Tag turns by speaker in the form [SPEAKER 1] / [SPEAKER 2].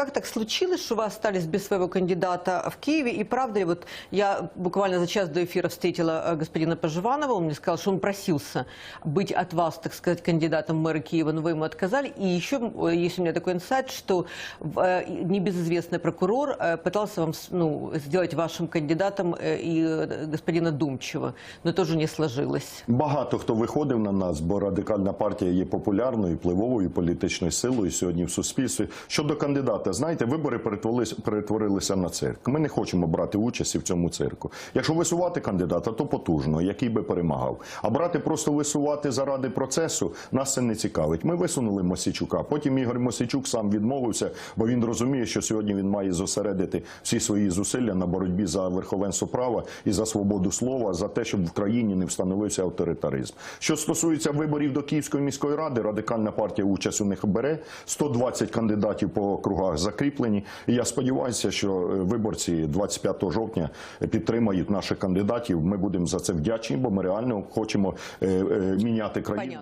[SPEAKER 1] как так случилось, что вы остались без своего кандидата в Киеве? И правда ли, вот я буквально за час до эфира встретила э, господина Поживанова, он мне сказал, что он просился быть от вас, так сказать, кандидатом в мэра Киева, но вы ему отказали. И еще э, есть у меня такой инсайт, что э, небезызвестный прокурор э, пытался вам с- ну, сделать вашим кандидатом э, и э, господина Думчева, но тоже не сложилось.
[SPEAKER 2] Багато хто виходив на нас, бо радикальна партія є популярною, впливовою політичною силою сьогодні в суспільстві. Щодо кандидата, знаєте, вибори перетворилися, перетворилися на цирк. Ми не хочемо брати участі в цьому цирку. Якщо висувати кандидата, то потужно, який би перемагав. А брати просто висувати заради процесу нас це не цікавить. Ми висунули Мосійчука. Потім Ігор Мосійчук сам відмовився, бо він розуміє, що сьогодні він має зосередити всі свої зусилля на боротьбі за верховенство права і за свободу слова, за те, щоб в країні не встановився авторитаризм. Що стосується виборів до Київської міської ради, радикальна партія участь у них бере. 120 кандидатів по округах закріплені. І я сподіваюся, що е, виборці 25 жовтня підтримають наших кандидатів. Ми будемо за це вдячні, бо ми реально хочемо е, е, міняти країну.